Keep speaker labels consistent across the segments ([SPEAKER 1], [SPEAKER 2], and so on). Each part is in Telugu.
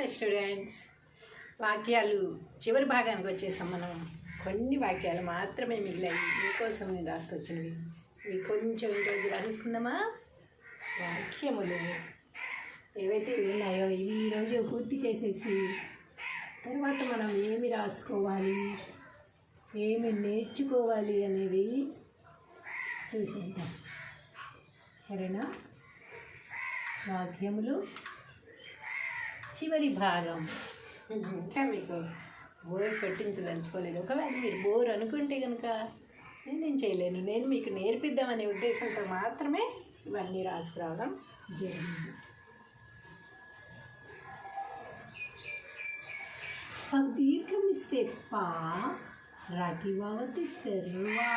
[SPEAKER 1] హలో స్టూడెంట్స్ వాక్యాలు చివరి భాగానికి వచ్చేసాం మనం. కొన్ని వాక్యాలు మాత్రమే మిగిలాయి. మీకోసం నేను రాసుకొచ్చినవి. ఇవి కొంచెం ఈరోజు రాసుకుందామా వాక్యములు ఏవైతే ఇవి ఉన్నాయో ఇవి ఈరోజు పూర్తి చేసేసి తర్వాత మనం ఏమి రాసుకోవాలి? ఏమి నేర్చుకోవాలి అనేది చూసేద్దాం. సరేనా? వాక్యములు చివరి భాగం. ఇంకా మీకు బోర్ పెట్టించదలుచుకోలేదు. ఒకవేళ మీరు బోర్ అనుకుంటే కనుక నేనేం చేయలేను. నేను మీకు నేర్పిద్దామనే ఉద్దేశంతో మాత్రమే ఇవన్నీ రాసుకురావడం జరిగింది. పగ్ దీర్ఘం ఇస్తే పా రాకి వావతిస్తే రువా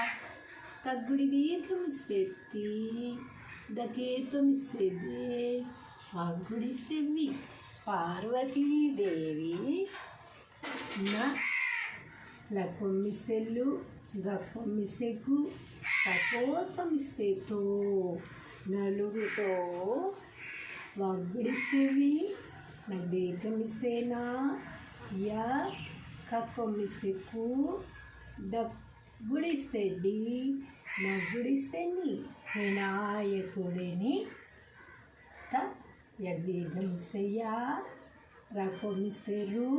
[SPEAKER 1] తగ్గుడి దీర్ఘం ఇస్తే తీ దకేత్వం ఇస్తే దే అగ్గుడిస్తే వి. పార్వతీదేవి. న లకొమ్మిస్తే తపోతమిస్తేతో నలుగుతో వగ్గుడిస్తేవి నాకు దీర్ఘం నా యా కక్కొమ్మిస్తే కు డి నగ్గుడిస్తే నీ వినాయకుడిని త యజ్ఞమిస్తే యా రూ రు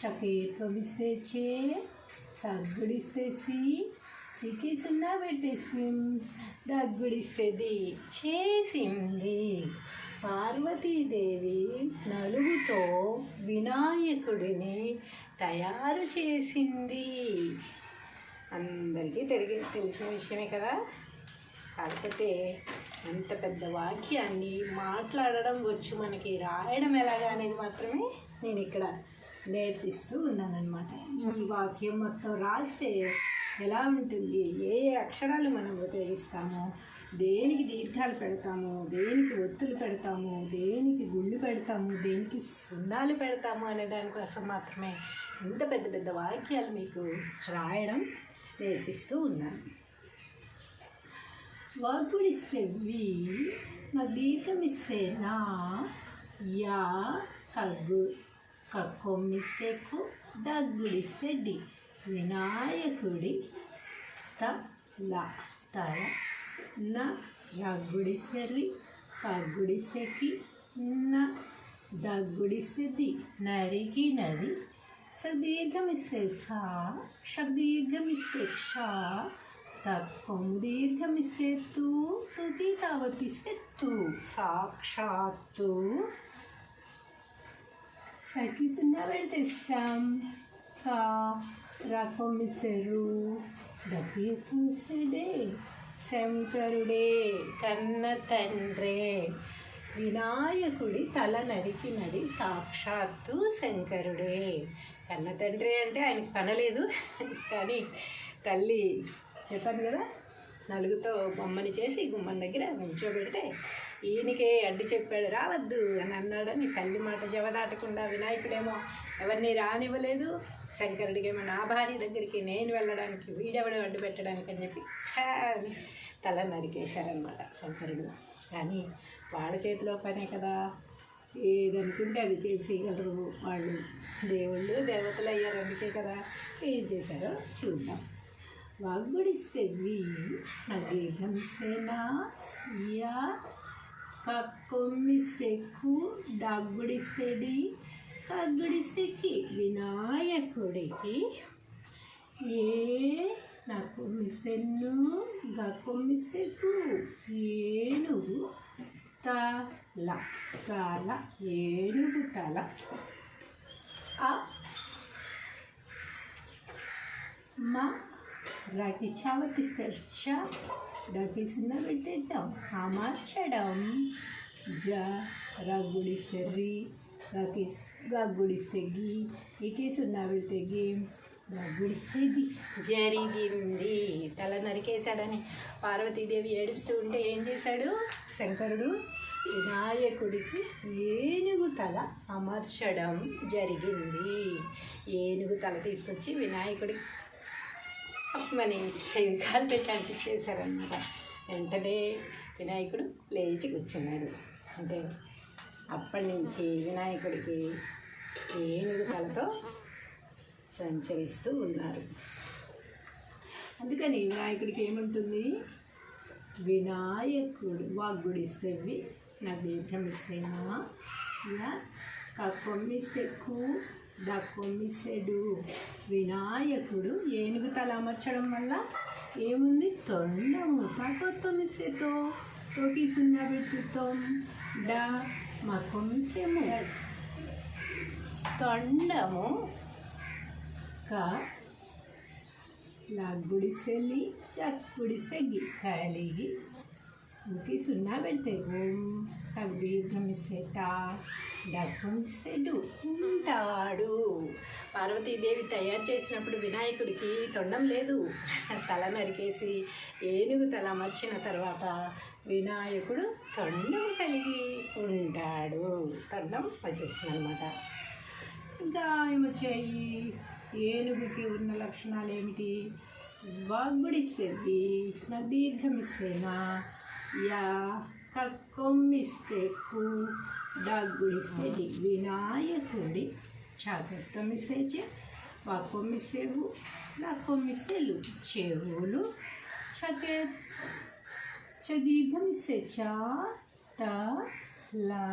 [SPEAKER 1] చకేత్వమిస్తే చే సగ్గుడిస్తే సి సికి సున్నా దగ్గుడిస్తేది చేసింది పార్వతీదేవి నలుగుతో వినాయకుడిని తయారు చేసింది అందరికీ తెలిగి తెలిసిన విషయమే కదా కాకపోతే అంత పెద్ద వాక్యాన్ని మాట్లాడడం వచ్చు మనకి రాయడం ఎలాగా అనేది మాత్రమే నేను ఇక్కడ నేర్పిస్తూ ఉన్నానమాట ఈ వాక్యం మొత్తం రాస్తే ఎలా ఉంటుంది? ఏ ఏ అక్షరాలు మనం ఉపయోగిస్తాము? దేనికి దీర్ఘాలు పెడతాము? దేనికి ఒత్తులు పెడతాము? దేనికి గుళ్ళు పెడతాము? దేనికి సున్నాలు పెడతాము అనే దానికోసం మాత్రమే ఇంత పెద్ద పెద్ద వాక్యాలు మీకు రాయడం నేర్పిస్తూ ఉన్నాను. వాగుడిస్తే వి నా దీర్ఘం ఇస్తే నా యా కగ్గు కక్కొమ్మిస్తే కు దగ్గుడిస్తే డి వినాయకుడి త ల తల న రగ్గుడిస్తే రి కగ్గుడిస్తే కి న దగ్గుడిస్తే ది నరికి నది సదీర్ఘమిస్తే సా షదీర్ఘమిస్తే క్షా తత్వం దీర్ఘమిస్తూ తుది తావతిస్తే సాక్షాత్తు. సఖి సున్నా పెడితే కా రకమిస్తే ఇస్తారు దకీర్ఘమిస్తే డే. శంకరుడే కన్న తండ్రే. వినాయకుడి తల నరికినది సాక్షాత్తు శంకరుడే. కన్న తండ్రి అంటే ఆయనకు కనలేదు కానీ తల్లి చెప్పాను కదా నలుగుతో బొమ్మని చేసి గుమ్మని దగ్గర నిల్చోబెడితే ఈయనకే అడ్డు చెప్పాడు రావద్దు అని అన్నాడని తల్లి మాట జవదాటకుండా వినాయకుడేమో ఎవరిని రానివ్వలేదు. శంకరుడికేమో నా భార్య దగ్గరికి నేను వెళ్ళడానికి వీడెవడు అడ్డు పెట్టడానికి అని చెప్పి అని తల నరికేశారనమాట శంకరుడు. కానీ వాళ్ళ చేతిలో పనే కదా. ఏదనుకుంటే అది చేసేయగలరు వాళ్ళు. దేవుళ్ళు దేవతలు అయ్యారు అందుకే కదా. ఏం చేశారో చూద్దాం. వాగ్బడిస్తే వి నదీర్ఘమిస్తే నా యా కక్కొమ్మిస్తే కు దగ్గుడిస్తే డి? కగ్గుడిస్తే కి వినాయకుడికి? ఏ నాకు కొమ్మిస్తే ను గక్కొమ్మిస్తే కు? ఏనుగు తల తల ఏనుగు తల. అ మా రాకి చావతిస్తే చ డకి సున్న పెట్టేద్దాం అమర్చడం జ రగ్గుడిస్తే రి గకి గగ్గుడిస్తే గి ఇకి సున్నా పెడితే గి గగ్గుడిస్తే ది జరిగింది. తల నరికేశాడని పార్వతీదేవి ఏడుస్తూ ఉంటే ఏం చేశాడు? శంకరుడు వినాయకుడికి ఏనుగు తల అమర్చడం జరిగింది. ఏనుగు తల తీసుకొచ్చి వినాయకుడికి మన కాలు పెట్టడానికి చేశారనమాట వెంటనే వినాయకుడు లేచి కూర్చున్నాడు. అంటే అప్పటి నుంచి వినాయకుడికి ఏనుగు తలతో సంచరిస్తూ ఉన్నారు. అందుకని వినాయకుడికి ఏముంటుంది? వినాయకుడు వాగ్గుడిస్తేవి నా దీర్ఘమిస్తేనా ఇలా కక్కొమ్మిస్తే కు దక్కొమ్మిస్తాడు వినాయకుడు ఏనుగు తల అమర్చడం వల్ల ఏముంది? తొండము. తొమ్మిసేతో తోకి సున్నా పెట్టుతాం డ మా కొమ్మిసేము తొండము. క లాగ్గుడిసెల్లి గుడిస్తే గి కలిగి ఇంకి సున్నా పెడితే ఓం నాకు దీర్ఘం ఇస్తే ఉంటాడు పార్వతీదేవి తయారు చేసినప్పుడు వినాయకుడికి తొండం లేదు. తల నరికేసి ఏనుగు తల మర్చిన తర్వాత వినాయకుడు తొండం కలిగి ఉంటాడు. తొండం వచ్చేస్తుంది అనమాట ఇంకా ఏమొచ్చాయి ఏనుగుకి ఉన్న లక్షణాలు ఏమిటి? వాగ్గుడిస్తే నా దీర్ఘమిస్తేనా యా కక్కొమ్మిస్తే కు డగ్గుడిస్తే డి వినాయకుడి చాకత్తమిస్తే చే వాక్కొమ్మిస్తేవు లాక్కొమ్మిస్తే లు చెవులు చకే చదీర్ఘమిస్తే చా త లా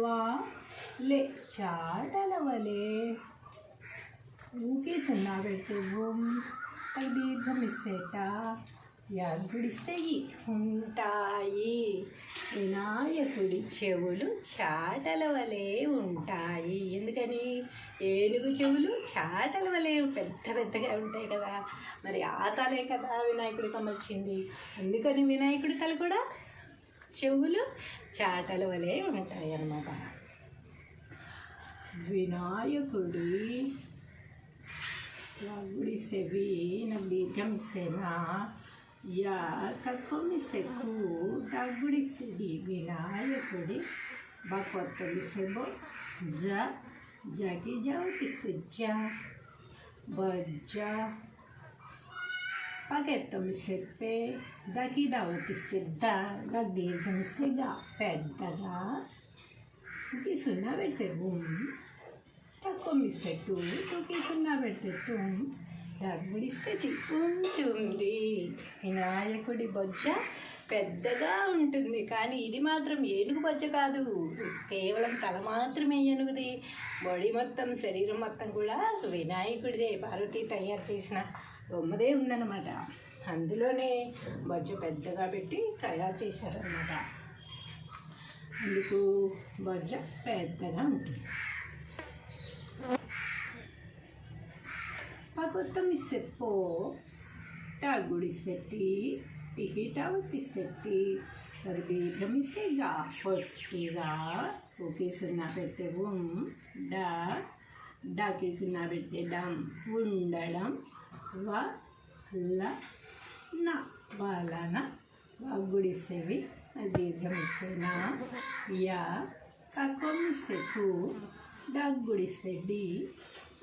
[SPEAKER 1] వా లే చాటలవలే ఊకే సున్నా పెడితే ఓం అది దీర్ఘం ఇస్తేట ఉంటాయి. వినాయకుడి చెవులు చాటల వలె ఉంటాయి. ఎందుకని? ఏనుగు చెవులు చాటల వలె పెద్ద పెద్దగా ఉంటాయి కదా. మరి ఆ తలే కదా వినాయకుడికి అమర్చింది అందుకని వినాయకుడి తల కూడా చెవులు చాటల వలె ఉంటాయి అన్నమాట వినాయకుడి గుడిసేవి నాకు దీర్ఘం ఇస్తేనా యా కక్కొమ్మిస్తే కు డగ్గుడిస్తుంది వినాయకుడి బకొత్తమిస్తేబో జ జకి జవతిస్తే జ బజ్జ పకెత్తమిస్తే పే దకి దవతిస్తే ద నాకు దీర్ఘం ఇస్తే గా దగ్గుడిస్తే ఉంటుంది. వినాయకుడి బొజ్జ పెద్దగా ఉంటుంది. కానీ ఇది మాత్రం ఏనుగు బొజ్జ కాదు. కేవలం తల మాత్రమే ఏనుగుది. బాడీ మొత్తం శరీరం మొత్తం కూడా వినాయకుడిదే. పార్వతి తయారు చేసిన బొమ్మదే ఉందన్నమాట. అందులోనే బొజ్జ పెద్దగా పెట్టి తయారు చేశారనమాట అందుకు బొజ్జ పెద్దగా ఉంటుంది. పకొత్తమిస్తే పో టాగుడిస్తే టీ టీకి టావతిస్తే టీ మరి ఓకే సున్నా పెడితే ఉం డా. డాకి సున్నా పెడితే డం ఉండడం. వ ల నా వలన గుడిసేవి దీర్ఘమిస్తే నా యా కక్కొమ్మిస్తే కు డగ్గుడిస్తే డి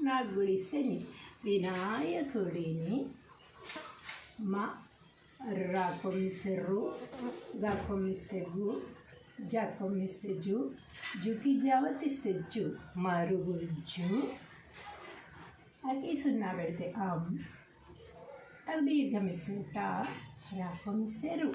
[SPEAKER 1] నాకు గుడిస్తే ని వినాయకుడిని మా రా కొమ్మిస్తే రు గా కొమ్మిస్తే గు జా కొమ్మిస్తే జు జుకి జావతిస్తే జు మరుగుజ్జు. అకి సున్నా పెడితే అమ్ అది దీర్ఘమిస్తే టా రా కొమ్మిస్తే రు.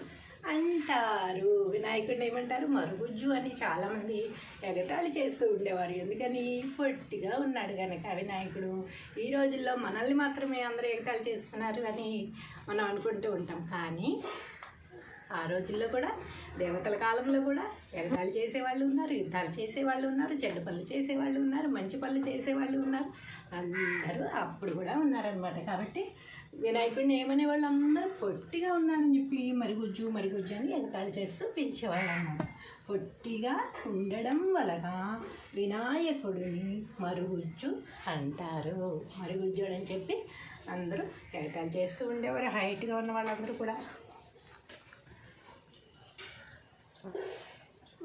[SPEAKER 1] అంటారు. వినాయకుడిని ఏమంటారు? మరుగుజ్జు అని చాలామంది ఎగతాళి చేస్తూ ఉండేవారు. ఎందుకని? పొట్టిగా ఉన్నాడు కనుక వినాయకుడు. ఈ రోజుల్లో మనల్ని మాత్రమే అందరూ ఎగతాళి చేస్తున్నారు అని మనం అనుకుంటూ ఉంటాం. కానీ ఆ రోజుల్లో కూడా దేవతల కాలంలో కూడా ఎగతాళి చేసేవాళ్ళు ఉన్నారు యుద్ధాలు చేసేవాళ్ళు ఉన్నారు చెడ్డ పనులు చేసేవాళ్ళు ఉన్నారు మంచి పనులు చేసేవాళ్ళు ఉన్నారు. అందరూ అప్పుడు కూడా ఉన్నారనమాట కాబట్టి వినాయకుడిని ఏమనే వాళ్ళు అందరూ పొట్టిగా ఉన్నాడని చెప్పి మరిగుజ్జు మరిగుజ్జు అని ఎగతాళి చేస్తూ పిలిచేవాళ్ళు అన్నమాట పొట్టిగా ఉండడం వలన వినాయకుడిని మరుగుజ్జు అంటారు. మరుగుజ్జుడు అని చెప్పి అందరూ ఎగతాళి చేస్తూ ఉండేవారు. హైట్గా ఉన్న వాళ్ళందరూ కూడా.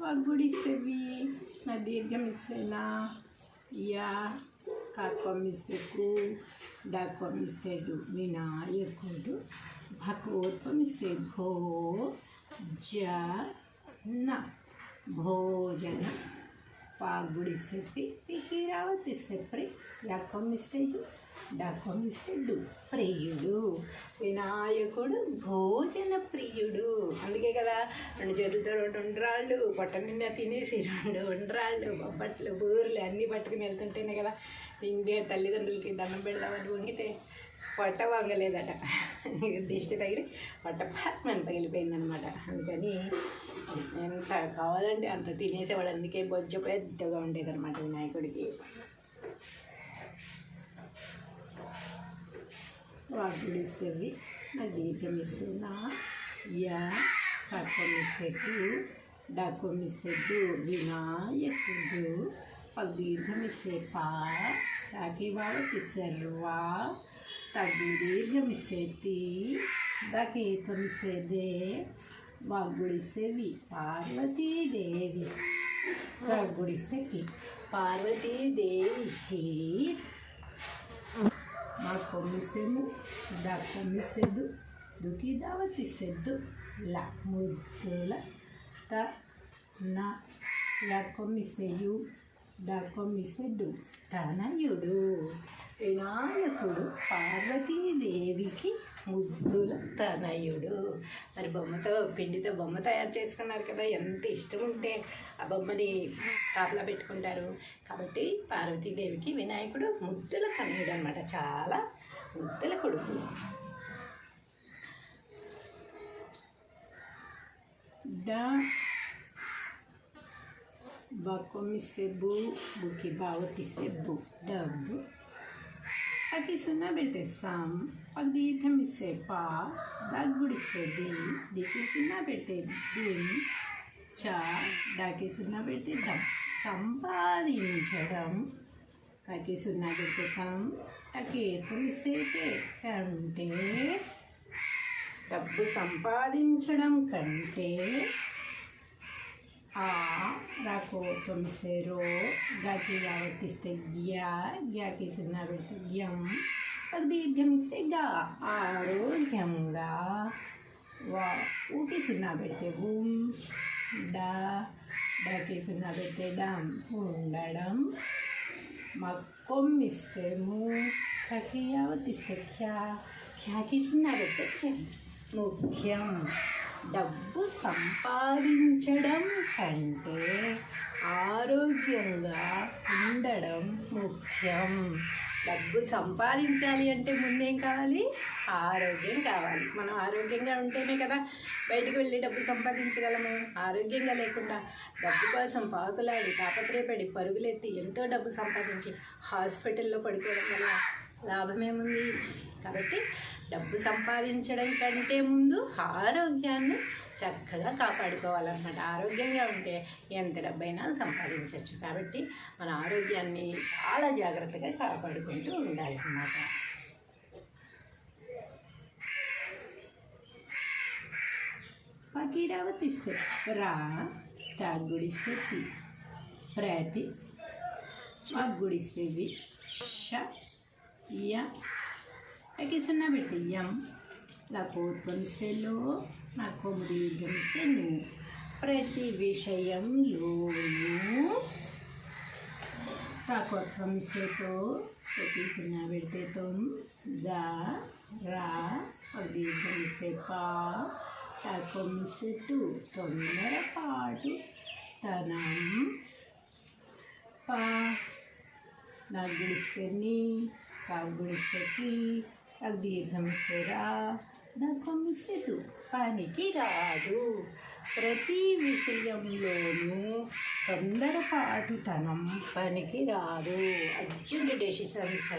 [SPEAKER 1] వగ్గుడిసేవి నా దీర్ఘం ఇస్తేనా? యా కాత్వం ఇస్తే కు డాక్వం ఇస్తే డు వినాయకుడు భగవత్వం ఇస్తే భో జ న భోజన పాగుడిస్తే పి పికి రావతిస్తే ప్రి యాకొమ్మిస్తే యు ప్రియుడు వినాయకుడు భోజన ప్రియుడు. అందుకే కదా రెండు చేతులతో రెండు ఉండ్రాళ్ళు పొట్ట నిన్న తినేసి రెండు ఉండ్రాళ్ళు బొబ్బట్లు బూరెలు అన్నీ పట్టుకుని వెళ్తుంటేనే కదా ఇంకే తల్లిదండ్రులకి దండం పెడదామని వంగితే పొట్ట వంగలేదట. దిష్టి తగిలి పొట్ట పాత్మని తగిలిపోయిందనమాట. అందుకని ఎంత కావాలంటే అంత తినేసేవాడు. అందుకే బొజ్జ పెద్దగా ఉండేదన్నమాట వినాయకుడికి. వాకుడు ఇస్తుంది నా దీపం ఇస్తున్నా యా కట్టం ఇస్తూ డక్కం ఇస్తూ వినాయకుడు పగ్ దీర్ఘం ఇస్తే పా తాకి వాళ్ళకి వా తగ్గి దీర్ఘం ఇస్తే తీ దకేతం ఇస్తే దే వాగ్గుడిస్తే వి పార్వతీదేవి వాగ్గుడిస్తే కి పార్వతీదేవికి మా కొమ్మిసేము దా కొమ్మిసేద్దు దుకి దావతిసేద్దు లా ముద్దుల త నా లా కొమ్మిస్తే యు డా కొమ్మిస్తే డు తనయుడు. వినాయకుడు పార్వతీదేవికి ముద్దుల తనయుడు. మరి బొమ్మతో పిండితో బొమ్మ తయారు చేసుకున్నారు కదా ఎంత ఇష్టం ఉంటే ఆ బొమ్మని కాపలా పెట్టుకుంటారు. కాబట్టి పార్వతీదేవికి వినాయకుడు ముద్దుల తనయుడు అనమాట చాలా ముద్దుల కొడుకు. డా. బకొమ్మిస్తే బు బుకి బావతిస్తే బు డబ్బు. అకి సున్నా పెడితే సాం దీర్ఘం ఇస్తే పా దగ్గుడిస్తే ది దికి సున్నా పెడితే దిమ్ చా డాకి సున్నా పెడితే దమ్ సంపాదించడం కాకి సున్నా పెడితే కం టకి తులిస్తే కంటే డబ్బు సంపాదించడం కంటే ఆ రాకు తొమ్మిస్తే రో గాకి యావత్తిస్తే గ్యా గ్యాకి సున్నా పెడితే గ్యం దీర్ఘం ఇస్తే గా ఆరోగ్యంగా వా ఊకి సున్నా పెడితే ఉం డా డాకి సున్నా పెడితే డమ్ ఉండడం మా కొమ్మిస్తే ము కకి యావత్తిస్తే ఖ్యా ఖ్యాకి సున్నా ముఖ్యం డబ్బు సంపాదించడం కంటే ఆరోగ్యంగా ఉండడం ముఖ్యం. డబ్బు సంపాదించాలి అంటే ముందేం కావాలి? ఆరోగ్యం కావాలి. మనం ఆరోగ్యంగా ఉంటేనే కదా బయటికి వెళ్ళి డబ్బు సంపాదించగలము. ఆరోగ్యంగా లేకుండా డబ్బు కోసం పాకులాడి తాపత్రయపడి పరుగులెత్తి ఎంతో డబ్బు సంపాదించి హాస్పిటల్లో పడుకోవడం వల్ల లాభమేముంది? కాబట్టి డబ్బు సంపాదించడం కంటే ముందు ఆరోగ్యాన్ని చక్కగా కాపాడుకోవాలన్నమాట. ఆరోగ్యంగా ఉంటే ఎంత డబ్బైనా సంపాదించవచ్చు కాబట్టి మన ఆరోగ్యాన్ని చాలా జాగ్రత్తగా కాపాడుకుంటూ ఉండాలన్నమాట. పకీరావతిస్తే రా తాగుడిస్తే తి. ప్రతి మగ్గుడిస్తే వి. ష య. aquí సున్నా పెట్టి ఎం నాకు ఉత్పన్నిస్తే లో. నాకు దీర్ఘమిస్తే ప్రతి విషయంలోనూ తాకోత్వమిస్తే తో ప్రతి చిన్న పెడితే దా రా దీర్ఘమిస్తే పా తాకొమ్మిస్తే టు తొందరపాటు తనం పా. నాకు గుడిస్తే నీ కాకు గుడిస్తే నాకు దీర్ఘం ఇస్తే రా నాకు ఇస్తే పనికి రాదు ప్రతి విషయంలోనూ తొందరపాటుతనం పనికి రాదు అర్జెంట్ డెసిషన్స్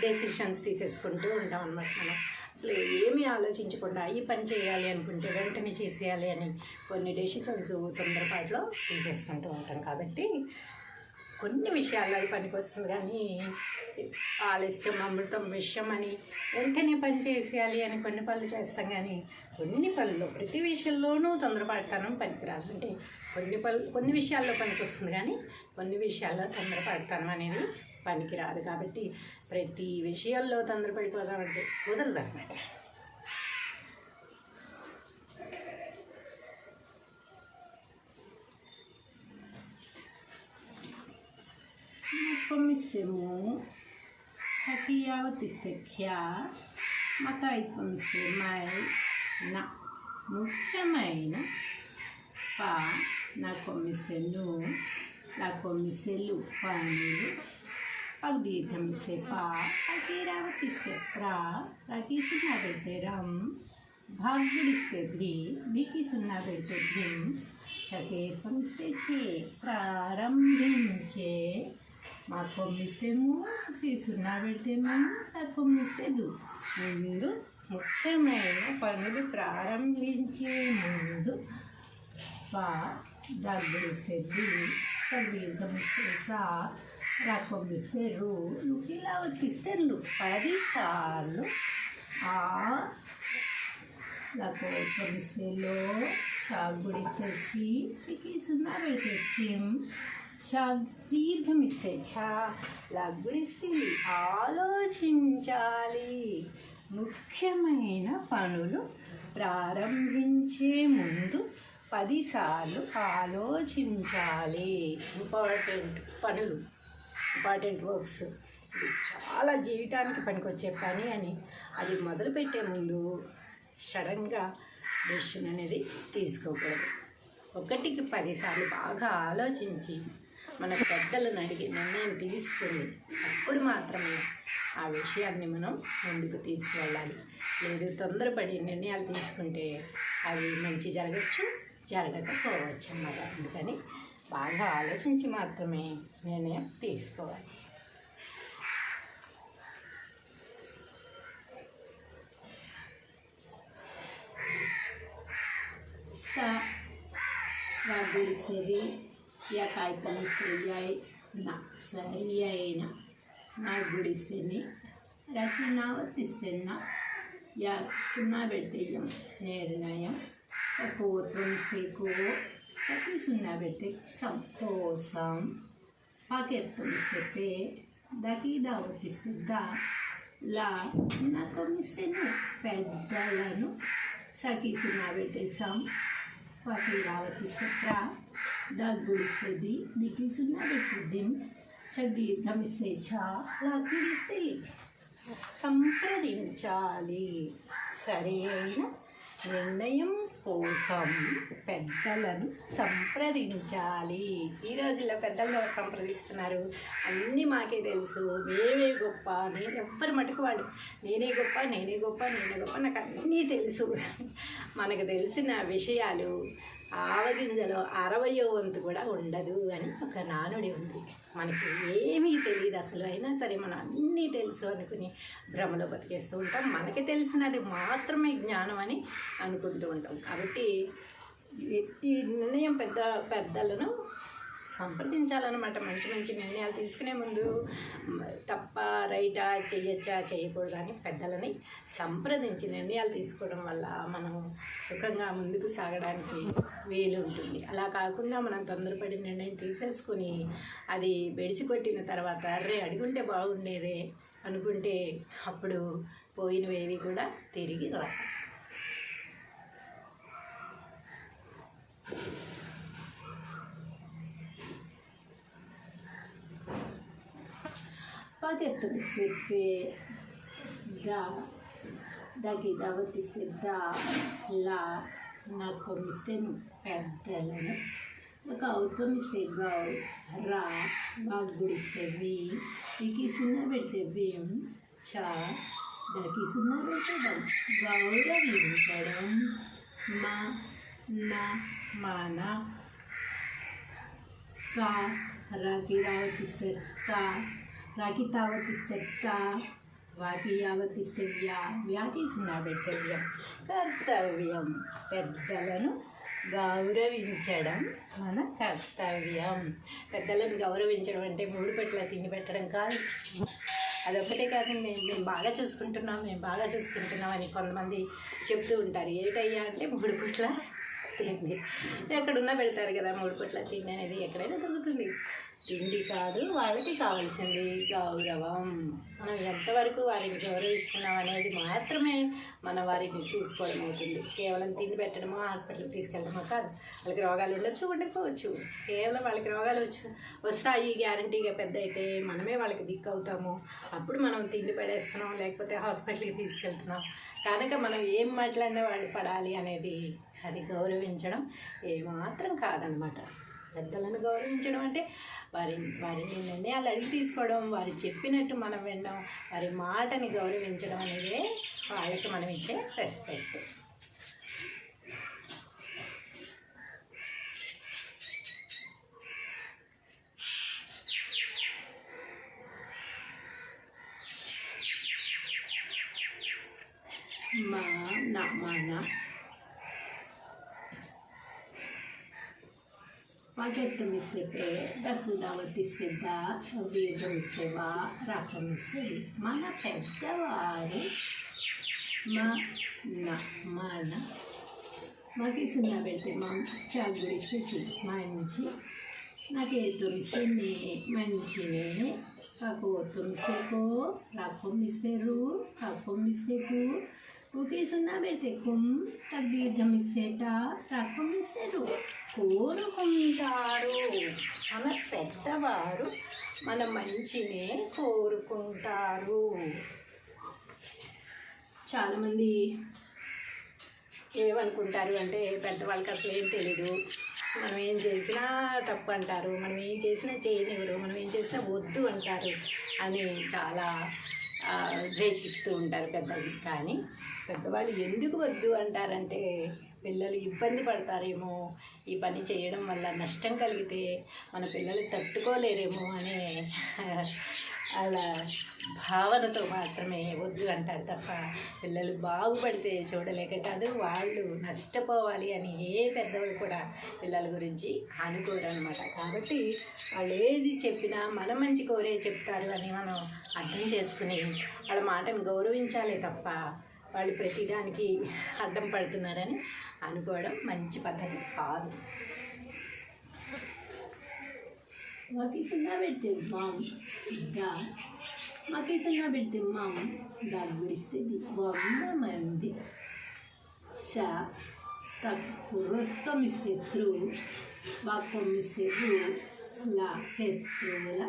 [SPEAKER 1] డెసిషన్స్ తీసేసుకుంటూ ఉంటాం అన్నమాట మనం. అసలు ఏమీ ఆలోచించకుండా ఈ పని చేయాలి అనుకుంటే వెంటనే చేసేయాలి అని కొన్ని డెసిషన్స్ తొందరపాటులో తీసేసుకుంటూ ఉంటాం. కాబట్టి కొన్ని విషయాల్లో అది పనికి వస్తుంది కానీ ఆలస్యం అమృతం విషయం అని వెంటనే పని చేసేయాలి అని కొన్ని పనులు చేస్తాం కానీ కొన్ని పనులు ప్రతి విషయంలోనూ తొందరపడతానం పనికిరాదు. అంటే కొన్ని పనులు కొన్ని విషయాల్లో పనికి వస్తుంది కానీ కొన్ని విషయాల్లో తొందరపడతాను అనేది పనికిరాదు. కాబట్టి ప్రతి విషయాల్లో తొందరపడిపోదామంటే కుదరదు అనమాట కొమ్మిస్తేము హకియావతిస్తే ఖ్యా మకాయిత్వమిస్తే మై నా ముఖ్యమైన పా నా కొమ్మిస్తే ను నా కొమ్మిస్తే లు పానీలు పగ్దీర్ఘమిస్తే పా హకీరావతిస్తే ప్రా రకి సున్నా పెడితే రమ్ భాగ్యుడిస్తే ధ్రి వికి సున్నా పెడితే ధిం చకేత్వమిస్తే చే ప్రారంభించే మా కొమ్మిస్తే తీసుకున్నా పెడితేమో పెడితే ముందు కొమ్మిస్తే ముందు ముఖ్యమైన పనులు ప్రారంభించే ముందు పా దగ్గరిస్తే ది దీర్ఘమిస్తే సా రకొమ్మిస్తే రు ఇలా వర్తిస్తే పది సార్లు ఆ లకోమిస్తే లో చాగుడిస్తే చి చికి సున్నా పెడితే చిం చా దీర్ఘమిస్తే ఛా లగ్గుడిస్తే ఆలోచించాలి. ముఖ్యమైన పనులు ప్రారంభించే ముందు పదిసార్లు ఆలోచించాలి. ఇంపార్టెంట్ పనులు ఇంపార్టెంట్ వర్క్స్. ఇది చాలా జీవితానికి పనికొచ్చే పని అని అది మొదలుపెట్టే ముందు సడన్గా డెసిషన్ అనేది తీసుకోకూడదు. ఒకటికి పదిసార్లు బాగా ఆలోచించి మన పెద్దలను అడిగి నిర్ణయం తీసుకుని అప్పుడు మాత్రమే ఆ విషయాన్ని మనం ముందుకు తీసుకువెళ్ళాలి లేదు తొందరపడి నిర్ణయాలు తీసుకుంటే అవి మంచి జరగచ్చు జరగకపోవచ్చు అన్నమాట. అందుకని బాగా ఆలోచించి మాత్రమే నిర్ణయం తీసుకోవాలి. స గుడిసేది యా కాగితం సరి నా సరి అయిన నా గుడిసేని రచనావతిస్తున్న యా సున్నా పెడితే నిర్ణయం కోత్వం సేకో సతి సున్నా పెడితే సం కోసం పాకెత్తం దకి దావతిస్తే దా లా నాకు మిస్టేను పెద్దలను సఖీ సున్నా పెడితే సం. పాకి రావతిస్తే ప్రా దగ్గుడిస్తే ది దికి సున్నా పెడితే దిమ్ చదీర్ఘమిస్తే ఛా సంప్రదించాలి. సరైన అయిన నిర్ణయం కోసం పెద్దలను సంప్రదించాలి. ఈ రోజుల్లో పెద్దలు ఎవరు సంప్రదిస్తున్నారు? అన్నీ మాకే తెలుసు. మేమే గొప్ప. నేను ఎవ్వరి మటుకు వాళ్ళు నేనే గొప్ప నేనే గొప్ప నేనే గొప్ప. నాకు అన్నీ తెలుసు. మనకు తెలిసిన విషయాలు ఆవగింజలో అరవయో వంతు కూడా ఉండదు అని ఒక నానుడి ఉంది. మనకి ఏమీ తెలియదు అసలు. అయినా సరే మనం అన్నీ తెలుసు అనుకుని భ్రమలో బతికేస్తూ ఉంటాం. మనకి తెలిసినది మాత్రమే జ్ఞానం అని అనుకుంటూ ఉంటాం. కాబట్టి ఈ- ఈ నిర్ణయం పెద్ద పెద్దలను సంప్రదించాలన్నమాట. మంచి మంచి నిర్ణయాలు తీసుకునే ముందు తప్ప రైటా చేయొచ్చా చేయకూడదు అని పెద్దలని సంప్రదించి నిర్ణయాలు తీసుకోవడం వల్ల మనం సుఖంగా ముందుకు సాగడానికి వీలు ఉంటుంది. అలా కాకుండా మనం తొందరపడి నిర్ణయం తీసేసుకుని అది బెడిసి కొట్టిన తర్వాత అర్రే అడుగుంటే బాగుండేదే అనుకుంటే అప్పుడు పోయినవేవి కూడా తిరిగి రా పగెత్తుడిస్తే దా దగి దవతిస్తే దా లా నాకు కొమ్మిస్తే పెద్దలను గౌతమిస్తే గౌ రా బాగుడిస్తే వి ఇకి సున్నా పెడితే భీం చా దకి సున్నా పెట్టడం గౌరవించడం మా నా మాన కా రాకి రావతిస్తే కా రాకి తావతిస్తే కా వాకి యావతిస్తే వ్యా వ్యాకి పెట్టవ్యం కర్తవ్యం పెద్దలను గౌరవించడం మన కర్తవ్యం. పెద్దలను గౌరవించడం అంటే మూడు పట్ల తిండి పెట్టడం కాదు. అదొకటే కాదు మేము మేము బాగా చూసుకుంటున్నాం మేము బాగా చూసుకుంటున్నాం అని కొంతమంది చెప్తూ ఉంటారు. ఏటయ్యా అంటే మూడు పుట్ల తిండి. ఎక్కడున్నా పెడతారు కదా మూడు పుట్ల తిండి అనేది ఎక్కడైనా దొరుకుతుంది. తిండి కాదు వాళ్ళకి కావాల్సింది గౌరవం. మనం ఎంతవరకు వారిని గౌరవిస్తున్నాం అనేది మాత్రమే మన వారిని చూసుకోవడం అవుతుంది. కేవలం తిండి పెట్టడమో హాస్పిటల్కి తీసుకెళ్ళడమో కాదు. వాళ్ళకి రోగాలు ఉండొచ్చు ఉండకపోవచ్చు. కేవలం వాళ్ళకి రోగాలు వచ్చి వస్తాయి గ్యారంటీగా పెద్ద అయితే మనమే వాళ్ళకి దిక్కు అవుతాము అప్పుడు మనం తిండి పడేస్తున్నాం లేకపోతే హాస్పిటల్కి తీసుకెళ్తున్నాం. కనుక మనం ఏం మాట్లాడినా వాళ్ళు పడాలి అనేది అది గౌరవించడం ఏమాత్రం కాదనమాట. పెద్దలను గౌరవించడం అంటే వారి వారిని నిర్ణయాలు అడిగి తీసుకోవడం వారు చెప్పినట్టు మనం వినడం వారి మాటని గౌరవించడం అనేది వాళ్ళకి మనం ఇచ్చే రెస్పెక్ట్. మా నా మా నా. పే దక్కుదావతిస్తే దా వీర్యమిస్తే వా రకమిస్తుంది మన పెద్దవారు మా నా మన. మాకు సున్నా పెడితే మా చాగుడిస్తే చి మంచి. నాకు ఏ తొమిస్తే నే. మంచినే నాకు తొమిస్తే కో రకం ఇస్తే రు ఊకే సున్నా పెడితే కుం తగ్గి దీర్ఘం ఇస్తేట కోరుకుంటాడు కోరుకుంటారు మన పెద్దవారు మన మంచినే కోరుకుంటారు. చాలామంది ఏమనుకుంటారు అంటే పెద్దవాళ్ళకి అసలు ఏం తెలీదు. మనం ఏం చేసినా తప్పు అంటారు. మనం ఏం చేసినా చేయనివ్వరు. మనం ఏం చేసినా వద్దు అంటారు అని చాలా ద్వేషిస్తూ ఉంటారు పెద్దలు. కానీ పెద్దవాళ్ళు ఎందుకు వద్దు అంటారంటే పిల్లలు ఇబ్బంది పడతారేమో ఈ పని చేయడం వల్ల నష్టం కలిగితే మన పిల్లలు తట్టుకోలేరేమో అనే అలా భావనతో మాత్రమే వద్దు అంటారు తప్ప పిల్లలు బాగుపడితే చూడలేక కాదు వాళ్ళు నష్టపోవాలి అని ఏ పెద్దవాళ్ళు కూడా పిల్లల గురించి అనుకోరు అనమాట కాబట్టి వాళ్ళు ఏది చెప్పినా మన మంచి కోరే చెప్తారు అని మనం అర్థం చేసుకుని వాళ్ళ మాటను గౌరవించాలి తప్ప వాళ్ళు ప్రతిదానికి అడ్డం పడుతున్నారని అనుకోవడం మంచి పద్ధతి కాదు. మాకు సున్నా పెడితే మాం దా మాకు సున్నా పెడితే మాం దాని గుడిస్తే వంద మంది స తక్కువ ఇస్తే త్రూ వాక్యం ఇస్తే రు లా శత్రువుల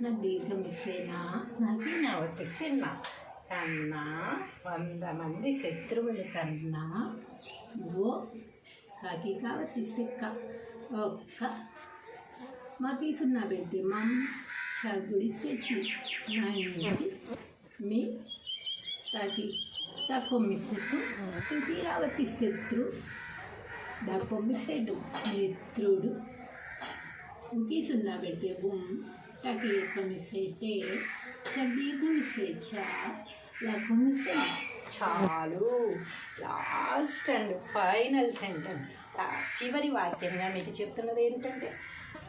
[SPEAKER 1] నా దీర్ఘం ఇస్తేనా? నాకు నవతిస్తే నా కన్నా వంద మంది శత్రువుల కన్నా ఓ కాకి కావతిస్తే సిక్క ఒక్క మాకు సున్నా పెడితే మా చగుడిస్తే చి మీ తాకి తక్కువమిస్తే తుది రావతిస్తే త్రు దక్కొమ్మిస్తే మిత్రుడు. ఇంకీ సున్నా పెడితే బుమ్ టకి ఎక్కువమిస్తే టే చదీర్ఘమిస్తే చ లక్కుమిస్తే చాలు. Last and final sentence. చివరి వాక్యంగా మీకు చెప్తున్నది ఏంటంటే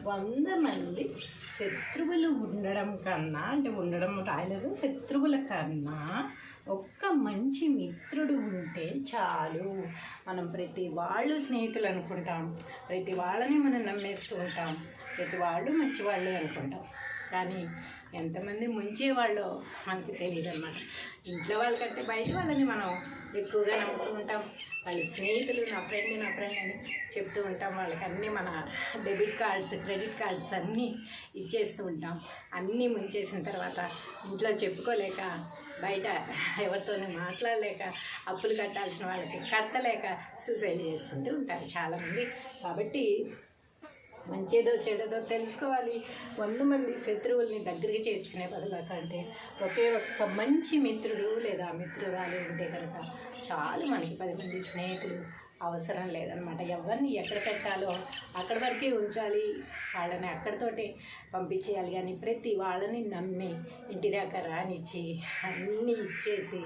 [SPEAKER 1] వంద మంది శత్రువులు ఉండడం కన్నా అంటే ఉండడం రాయలేదు శత్రువుల కన్నా ఒక్క మంచి మిత్రుడు ఉంటే చాలు. మనం ప్రతి వాళ్ళు స్నేహితులు అనుకుంటాం. ప్రతి వాళ్ళని మనం నమ్మేస్తూ ఉంటాం. ప్రతి వాళ్ళు మంచి వాళ్ళు అనుకుంటాం. కానీ ఎంతమంది ముంచేవాళ్ళో మనకు తెలియదు అన్నమాట ఇంట్లో వాళ్ళకంటే బయట వాళ్ళని మనం ఎక్కువగా నమ్ముతూ ఉంటాం. వాళ్ళ స్నేహితులు నా ఫ్రెండ్ నా ఫ్రెండ్ అని చెప్తూ ఉంటాం. వాళ్ళకి అన్నీ మన డెబిట్ కార్డ్స్ క్రెడిట్ కార్డ్స్ అన్నీ ఇచ్చేస్తూ ఉంటాం. అన్నీ ముంచేసిన తర్వాత ఇంట్లో చెప్పుకోలేక బయట ఎవరితోనే మాట్లాడలేక అప్పులు కట్టాల్సిన వాళ్ళకి కట్టలేక సూసైడ్ చేసుకుంటూ ఉంటారు చాలామంది. కాబట్టి మంచిదో చెడదో తెలుసుకోవాలి. వంద మంది శత్రువుల్ని దగ్గరికి చేర్చుకునే బదులు కంటే ఒకే ఒక్క మంచి మిత్రుడు లేదా మిత్రురాలు ఉంటే కనుక చాలు మనకి పది మంది స్నేహితులు. అవసరం లేదనమాట ఎవరిని ఎక్కడ పెట్టాలో అక్కడ వరకే ఉంచాలి. వాళ్ళని అక్కడితోటే పంపించేయాలి. కానీ ప్రతి వాళ్ళని నమ్మి ఇంటి దాకా రానిచ్చి అన్నీ ఇచ్చేసి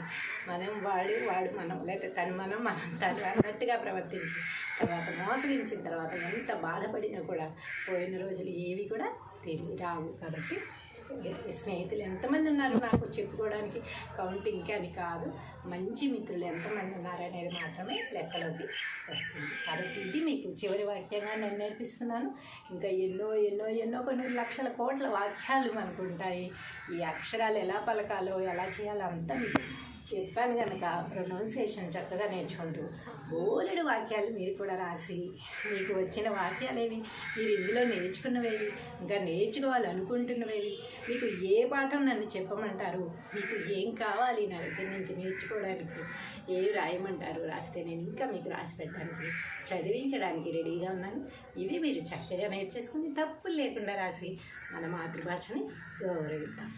[SPEAKER 1] మనం వాడు వాడు మనం లేకపోతే తను మనం మనం తను అన్నట్టుగా ప్రవర్తించి తర్వాత మోసగించిన తర్వాత ఎంత బాధపడినా కూడా పోయిన రోజులు ఏవి కూడా తెలియరావు రావు. కాబట్టి స్నేహితులు ఎంతమంది ఉన్నారు నాకు చెప్పుకోవడానికి? కౌంటింగ్కి అని కాదు. మంచి మిత్రులు ఎంతమంది ఉన్నారనేది మాత్రమే లెక్కలోకి వస్తుంది. కాబట్టి ఇది మీకు చివరి వాక్యంగా నేను నేర్పిస్తున్నాను. ఇంకా ఎన్నో ఎన్నో ఎన్నో కొన్ని లక్షల కోట్ల వాక్యాలు మనకు ఉంటాయి. ఈ అక్షరాలు ఎలా పలకాలో ఎలా చేయాలో అంతా మీకు చెప్పాను కనుక ప్రొనౌన్సియేషన్ చక్కగా నేర్చుకుంటూ బోలెడు వాక్యాలు మీరు కూడా రాసి మీకు వచ్చిన వాక్యాలేవి మీరు ఇందులో నేర్చుకున్నవేవి? ఇంకా నేర్చుకోవాలనుకుంటున్నవేవి? మీకు ఏ పాఠం నన్ను చెప్పమంటారు? మీకు ఏం కావాలి నా దగ్గర నుంచి నేర్చుకోవడానికి? ఏవి రాయమంటారు? రాస్తే నేను ఇంకా మీకు రాసి పెట్టడానికి చదివించడానికి రెడీగా ఉన్నాను. ఇవి మీరు చక్కగా నేర్చేసుకుని తప్పులు లేకుండా రాసి మన మాతృభాషని గౌరవిద్దాం.